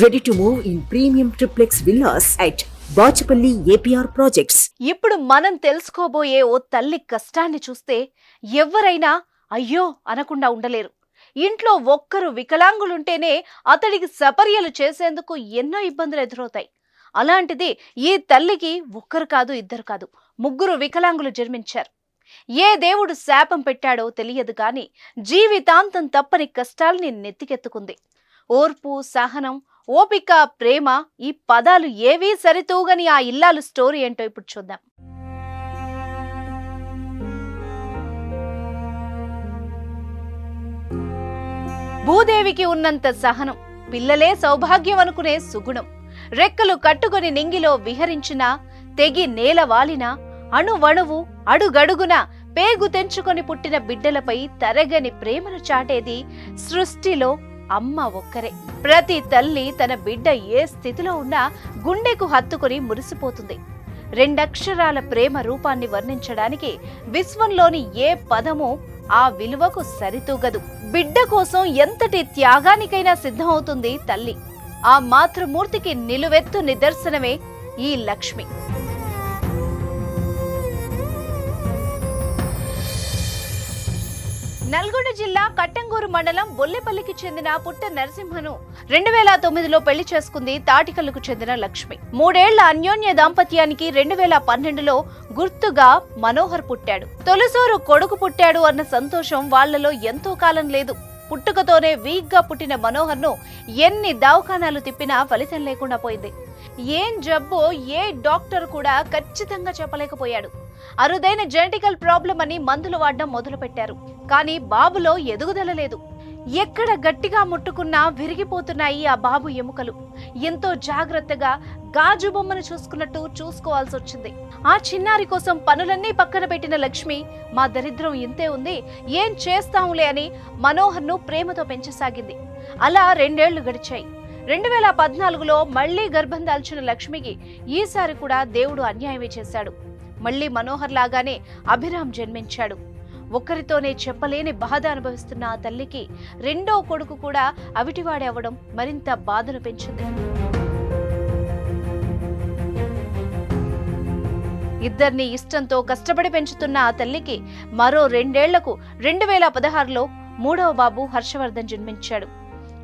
Ready to move in premium triplex villas at Bachupally APR projects ఇప్పుడు మనం తెలుసుకోబోయే ఓ తల్లి కష్టాన్ని చూస్తే ఎవరైనా అయ్యో అనకుండా ఉండలేరు. ఇంట్లో ఒక్కరు వికలాంగులుంటేనే అతడికి సపర్యలు చేసేందుకు ఎన్నో ఇబ్బందులు ఎదురవుతాయి. అలాంటిది ఈ తల్లికి ఒక్కరు కాదు ఇద్దరు కాదు ముగ్గురు వికలాంగులు జన్మించారు. ఏ దేవుడు శాపం పెట్టాడో తెలియదు గాని జీవితాంతం తప్పని కష్టాల్ని నెత్తికెత్తుకుంది. ఓర్పు సహనం ఓపిక ప్రేమ ఈ పదాలు ఏవీ సరితూగని ఆ ఇల్లాలు స్టోరీ ఏంటో ఇప్పుడు చూద్దాం. భూదేవికి ఉన్నంత సహనం పిల్లలే సౌభాగ్యం అనుకునే సుగుణం. రెక్కలు కట్టుకొని నింగిలో విహరించిన తెగి నేల వాలిన అణువణువు అడుగడుగున పేగు తెంచుకొని పుట్టిన బిడ్డలపై తరగని ప్రేమను చాటేది సృష్టిలో అమ్మ ఒక్కరే. ప్రతి తల్లి తన బిడ్డ ఏ స్థితిలో ఉన్నా గుండెకు హత్తుకుని మురిసిపోతుంది. రెండక్షరాల ప్రేమ రూపాన్ని వర్ణించడానికి విశ్వంలోని ఏ పదము ఆ విలువకు సరితూగదు. బిడ్డ కోసం ఎంతటి త్యాగానికైనా సిద్ధమవుతుంది తల్లి. ఆ మాతృమూర్తికి నిలువెత్తు నిదర్శనమే ఈ లక్ష్మి. నల్గొండ జిల్లా కట్టంగూరు మండలం బొల్లెపల్లికి చెందిన పుట్ట నరసింహను రెండు వేల తొమ్మిదిలో పెళ్ళి చేసుకుంది తాటికల్లుకు చెందిన లక్ష్మి. మూడేళ్ళ అన్యోన్య దాంపత్యానికి రెండు వేల పన్నెండులో గుర్తుగా మనోహర్ పుట్టాడు. తొలిసోరు కొడుకు పుట్టాడు అన్న సంతోషం వాళ్ళలో ఎంతో కాలం లేదు. పుట్టుకతోనే వీక్గా పుట్టిన మనోహర్ను ఎన్ని దవాఖానాలు తిప్పినా ఫలితం లేకుండా పోయింది. ఏం జబ్బో ఏ డాక్టర్ కూడా ఖచ్చితంగా చెప్పలేకపోయాడు. అరుదైన జెనెటికల్ ప్రాబ్లం అని మందులు వాడడం మొదలుపెట్టారు. కానీ బాబులో ఎదుగుదల లేదు. ఎక్కడ గట్టిగా ముట్టుకున్నా విరిగిపోతున్నాయి ఆ బాబు ఎముకలు. ఎంతో జాగ్రత్తగా గాజు బొమ్మను చూసుకున్నట్టు చూసుకోవాల్సి వచ్చింది. ఆ చిన్నారి కోసం పనులన్నీ పక్కన పెట్టిన లక్ష్మి మా దరిద్రం ఇంతే ఉంది ఏం చేస్తాంలే అని మనోహర్ను ప్రేమతో పెంచసాగింది. అలా రెండేళ్ళు గడిచాయి. రెండు వేల పద్నాలుగులో మళ్ళీ గర్భం దాల్చిన లక్ష్మికి ఈసారి కూడా దేవుడు అన్యాయమే చేశాడు. మళ్ళీ మనోహర్ లాగానే అభిరామ్ జన్మించాడు. ఒక్కరితోనే చెప్పలేని బాధ అనుభవిస్తున్న ఆ తల్లికి రెండో కొడుకు కూడా అవిటివాడే అవ్వడం మరింత బాధను పెంచింది. ఇద్దరిని ఇష్టంతో కష్టపడి పెంచుతున్న ఆ తల్లికి మరో రెండేళ్ళకు రెండు వేల పదహారులో మూడవ బాబు హర్షవర్ధన్ జన్మించాడు.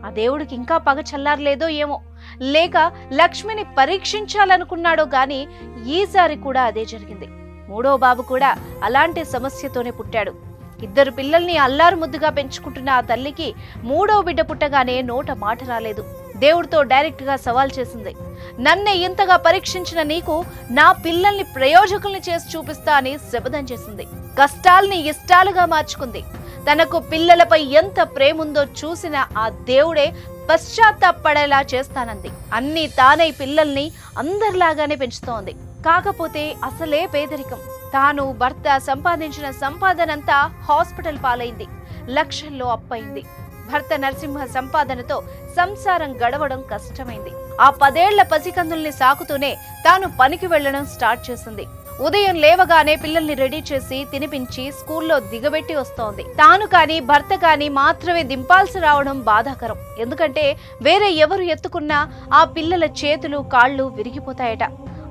ఆ దేవుడికి ఇంకా పగ చల్లారలేదో ఏమో. లేక లక్ష్మిని పరీక్షించాలనుకున్నాడో గాని ఈసారి కూడా అదే జరిగింది. మూడో బాబు కూడా అలాంటి సమస్యతోనే పుట్టాడు. ఇద్దరు పిల్లల్ని అల్లారు ముద్దుగా పెంచుకుంటున్న ఆ తల్లికి మూడో బిడ్డ పుట్టగానే నోట మాట రాలేదు. దేవుడితో డైరెక్ట్గా సవాల్ చేసింది. నన్నే ఇంతగా పరీక్షించిన నీకు నా పిల్లల్ని ప్రయోజకుల్ని చేసి చూపిస్తా అని శపథం చేసింది. కష్టాల్ని ఇష్టాలుగా మార్చుకుంది. తనకు పిల్లలపై ఎంత ప్రేముందో చూసిన ఆ దేవుడే పశ్చాత్తాపడేలా చేస్తానంది. అన్ని తానై పిల్లల్ని అందరిలాగానే పెంచుతోంది. కాకపోతే అసలే పేదరికం. తాను భర్త సంపాదించిన సంపాదనంతా హాస్పిటల్ పాలైంది. లక్షల్లో అప్పయింది. భర్త నరసింహ సంపాదనతో సంసారం గడవడం కష్టమైంది. ఆ పదేళ్ళ పసికందుల్ని సాకుతూనే తాను పనికి వెళ్ళడం స్టార్ట్ చేసింది. ఉదయం లేవగానే పిల్లల్ని రెడీ చేసి తినిపించి స్కూల్లో దిగబెట్టి వస్తోంది. తాను కానీ భర్త కానీ మాత్రమే దింపాల్సి రావడం బాధాకరం. ఎందుకంటే వేరే ఎవరు ఎత్తుకున్నా ఆ పిల్లల చేతులు కాళ్ళు విరిగిపోతాయట.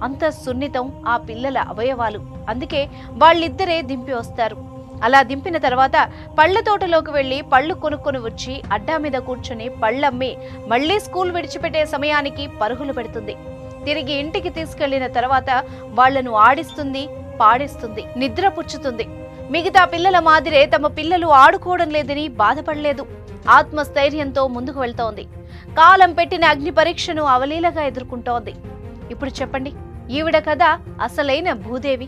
అంత సున్నితం ఆ పిల్లల అవయవాలు. అందుకే వాళ్ళిద్దరే దింపి వస్తారు. అలా దింపిన తర్వాత పళ్ళ తోటలోకి వెళ్ళి పళ్ళు కొనుక్కొని వచ్చి అడ్డా మీద కూర్చుని పళ్ళమ్మి మళ్ళీ స్కూల్ విడిచిపెట్టే సమయానికి పరుగులు పెడుతుంది. తిరిగి ఇంటికి తీసుకెళ్ళిన తర్వాత వాళ్ళను ఆడిస్తుంది పాడిస్తుంది నిద్ర పుచ్చుతుంది మిగతా పిల్లల మాదిరే తమ పిల్లలు ఆడుకోవడం లేదని బాధపడలేదు. ఆత్మస్థైర్యంతో ముందుకు వెళ్తోంది. కాలం పెట్టిన అగ్ని పరీక్షను అవలీలగా ఎదుర్కొంటోంది. ఇప్పుడు చెప్పండి ఈవిడ కథ అసలైన భూదేవి.